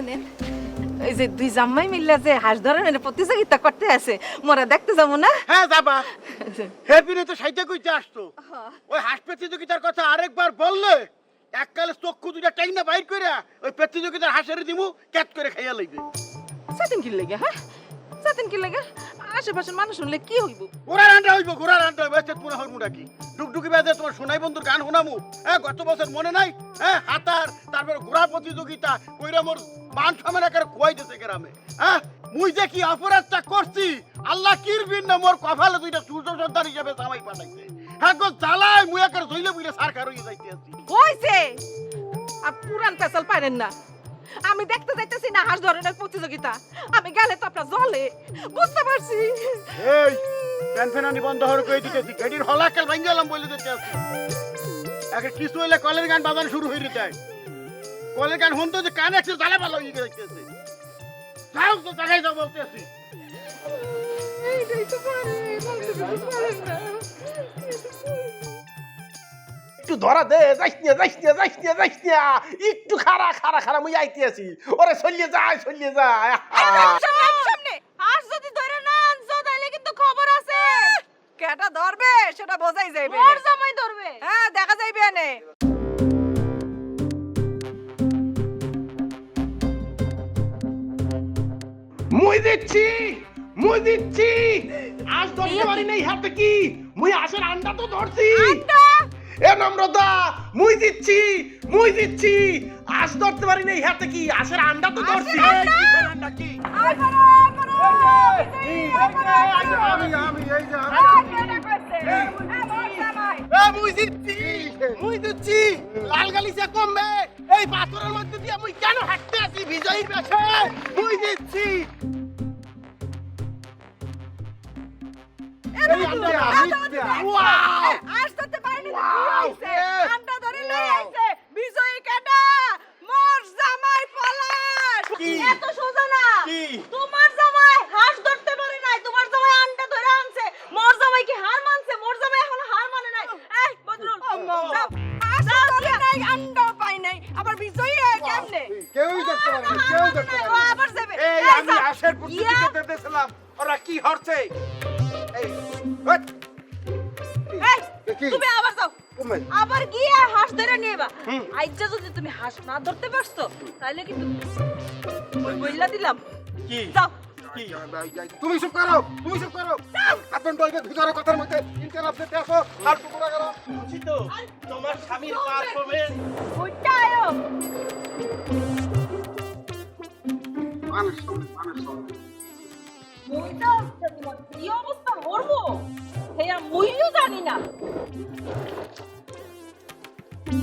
শুনেন এই যে দুই জাম্মাই মিল্লা যে হাঁস ধরনের প্রতিযোগিতা করতে আছে মোরা দেখতে যাব না? হ্যাঁ যাবা। হেপিনে তো সাইতে কইতে আসতো ওই হাঁস প্রতিযোগিতার কথা আরেকবার বললে এককালে চক্ষু দুটা টাইনা বাইর করে ওই প্রতিযোগিতার হাঁসের দিমু ক্যাট করে খাইয়া লইবে। সাতিন কি লাগে হ্যাঁ? সাতিন কি লাগে? আশেপাশের মানুষ শুনলে কি হইব? ঘোড়া রান্না হইব ঘোড়া রান্না হইব। এতে মনে হয় মুডা কি? ডুকডুকি বাজে তোমার সোনাই বন্ধুর গান শোনামু। হ্যাঁ গত বছর মনে নাই? হ্যাঁ হাতার তারপরে ঘোড়া প্রতিযোগিতা কইরা মোর মান সম্মান একেবারে খোয়াই দিতে গ্রামে। হ্যাঁ মুই যে কি অপরাধটা করছি আল্লাহ কিরবিন না মোর কপালে দুইটা সূর্য সন্তান হিসেবে জামাই পাঠাইছে। হ্যাঁ গো জ্বালায় মুই একেবারে ধইলে বুইলে সারকার হইয়া যাইতে আছি হইছে! আর পুরান পেশাল পারেন না। আমি দেখতে যাইতেছি না হাঁস ধরনের প্রতিযোগিতা। আমি গেলে তো আপনার জলে। বুঝতে পারছি। এই ফ্যান ফ্যানানি বন্ধ হওয়ার কই দিতেছি গেডির হলাকাল ভাঙ্গে গেলাম বলে দিতে একে কিছু হইলে কলের গান বাজানো শুরু হয়ে যায়। কলের গান শুনতে যে কানে একটু জ্বালা ভালো হয়ে যাইতেছে। যাও তো জায়গায় যাও বলতে আছি এইটাই তো পারে বলতে তো পারেন না। একটু ধরা দে যাইস না যাইস না যাইস না যাইস না একটু খারা খারা খারা মুই আইতে আছি ওরে চলিয়ে যায় চলিয়ে যায় সামনে সামনে। যদি ধরে না আনছো তাহলে কিন্তু খবর আছে। কেটা ধরবে? সেটা বোঝাই যাইবে মোর জামাই ধরবে। হ্যাঁ দেখা যাইবে এনে। মুই দিচ্ছি মুই দিচ্ছি। আজ ধরতে পারি নাই হাতে কি? মুই আসের আন্ডা তো ধরছি। এ নম্রতা মুই দিচ্ছি মুই দিচ্ছি। আজ ধরতে পারি নাই হাতে কি? আসের আন্ডা তো ধরছি। আমি আমি এই পাথরের মধ্যে দিয়ে মুই কেন হাঁটতে আছি বিজয়ীর কাছে মুই দিচ্ছি। Wow! Wow! কি হইছে আন্ডা ধরে লই আইছে বিজয়ী কেডা মোর জামাই পলাশ। এত সোজা না। তোমার জামাই হাঁস ধরতে পারে নাই তোমার জামাই আন্ডা ধরে আনছে। মোর জামাই কি হার মানছে? মোর জামাই এখন হার মানে নাই। এই বদরুল যাও। ধরে নাই আন্ডা পাই নাই। আবার বিজয়ী কেমনে? কেউই দেখতে পারে কেউ দেখতে পারে আবার যাবে। এই আমি যাও। আশের ইয়া। প্রতিযোগিতা ওরা কি হরছে? এই? তুমি আবার যাও। আবার গিয়ে হাঁস ধরে নিয়েবা আইজা যদি তুমি হাঁস না ধরতে পারছ তাহলে কিন্তু ওই বইলা দিলাম। কি? যাও। কি? তুমি সব করো তুমি সব করো। আপন বলবে ভিতরে কথার মধ্যে ইন্টারাপ্ট দেখো আর টুকরা করো বুঝি তো তোমার স্বামীর পারফরম্যান্স ওইটা আয়ো। মানুষ মানুষ ওইটা হচ্ছে তোমার কি অবস্থা মরবো হেয়া মুইও জানি না